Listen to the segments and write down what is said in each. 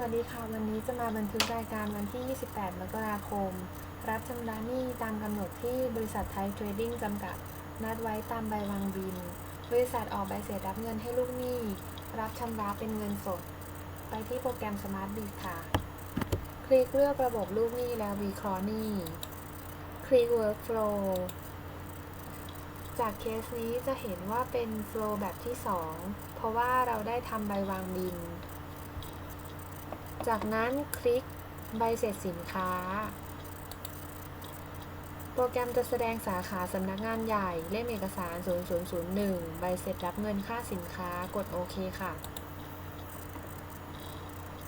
วัสดีค่ะ วันนี้จะมาบันทึกรายการวันที่ 28 มกราคม รับชำระหนี้ตามกำหนดที่บริษัทไทยเทรดดิ้งจำกัด นัดไว้ตามใบวางบิน บริษัทออกใบเสร็จรับเงินให้ลูกหนี้ รับชำระเป็นเงินสด ไปที่โปรแกรม Smart b i z ค่ะ คลิกเลือกระบบลูกหนี้แล้ววิเคราะห์หนี้ คลิก Workflow จากเคสนี้จะเห็นว่าเป็น flow แบบที่ 2 เพราะว่าเราได้ทำใบวางบิน จากนั้นคลิกใบเสร็จสินค้า โปรแกรมจะแสดงสาขาสำนักงานใหญ่เล่มเอกสาร 0001 ใบเสร็จรับเงินค่าสินค้ากดโอเคค่ะ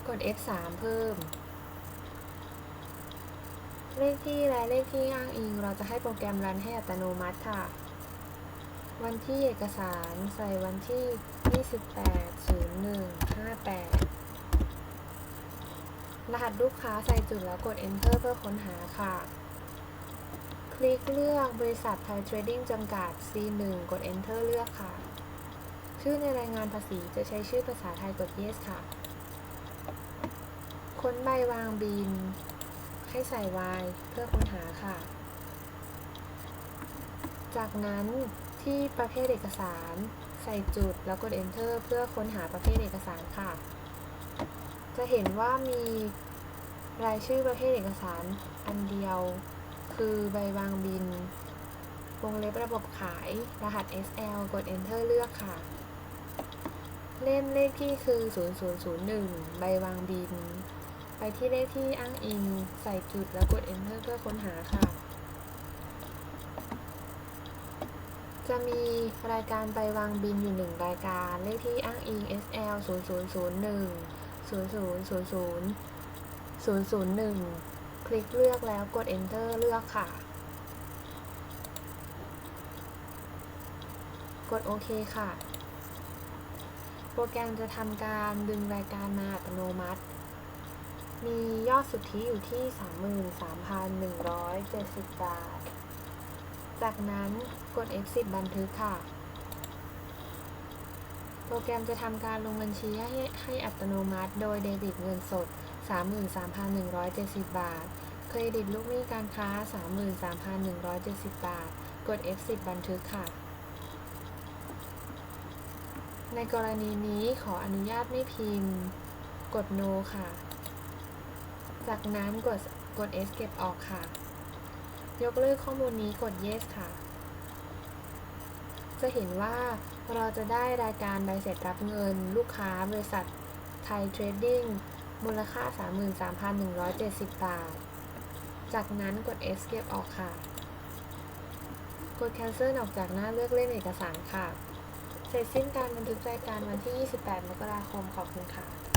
กด F3 เพิ่ม เลขที่และเลขที่อ้างอิง เราจะให้โปรแกรมรันให้อัตโนมัติค่ะ วันที่เอกสารใส่วันที่ 28.01.58 รหัสลูกค้าใส่จุดแล้วกด Enter เพื่อค้นหาค่ะ คลิกเลือกบริษัทไทยเทรดดิ้งจำกัด C1 กด Enter เลือกค่ะ ชื่อในรายงานภาษีจะใช้ชื่อภาษาไทยกด Yes ค่ะ ค้นใบวางบิน ให้ใส่ Y เพื่อค้นหาค่ะ จากนั้นที่ประเภทเอกสาร ใส่จุดแล้วกด Enter เพื่อค้นหาประเภทเอกสารค่ะ จะเห็นว่ามีรายชื่อประเภทเอกสารอันเดียว คือใบวางบิน วงเล็บระบบขาย รหัส SL กด Enter เลือกค่ะ เล่มเลขที่คือ 0001 ใบวางบิน ไปที่เลขที่อ้างอิง ใส่จุดแล้วกด Enter เพื่อค้นหาค่ะ จะมีรายการใบวางบินอยู่หนึ่งรายการ เลขที่อ้างอิง SL 0001 0000 001 คลิกเลือกแล้วกด Enter เลือกค่ะ กดโอเคค่ะ โปรแกรมจะทำการดึงรายการมาอัตโนมัติ มียอดสุทธิอยู่ที่ 33,170 บาท จากนั้นกด F10 บันทึกค่ะ โปรแกรมจะทำการลงบัญชีให้ให้อัตโนมัติ โดยเดบิตเงินสด 33,170 บาท เครดิตลูกหนี้การค้า 33,170 บาท กด F10 บันทึกค่ะ ในกรณีนี้ขออนุญาตไม่พิมพ์ กด No ค่ะ จากนั้นกดกด Escape ออกค่ะ ยกเลิกข้อมูลนี้กด Yes ค่ะ จะเห็นว่าเราจะได้รายการใบเสร็จรับเงิน ลูกค้าบริษัทไทยเทรดดิ้งมูลค่า 33,170 บาท จากนั้นกด Escape ออกค่ะ กด Cancel ออกจากหน้าเลือกเล่นเอกสารค่ะ เสร็จสิ้นการบันทึกรายการวันที่ 28 มกราคม ขอบคุณค่ะ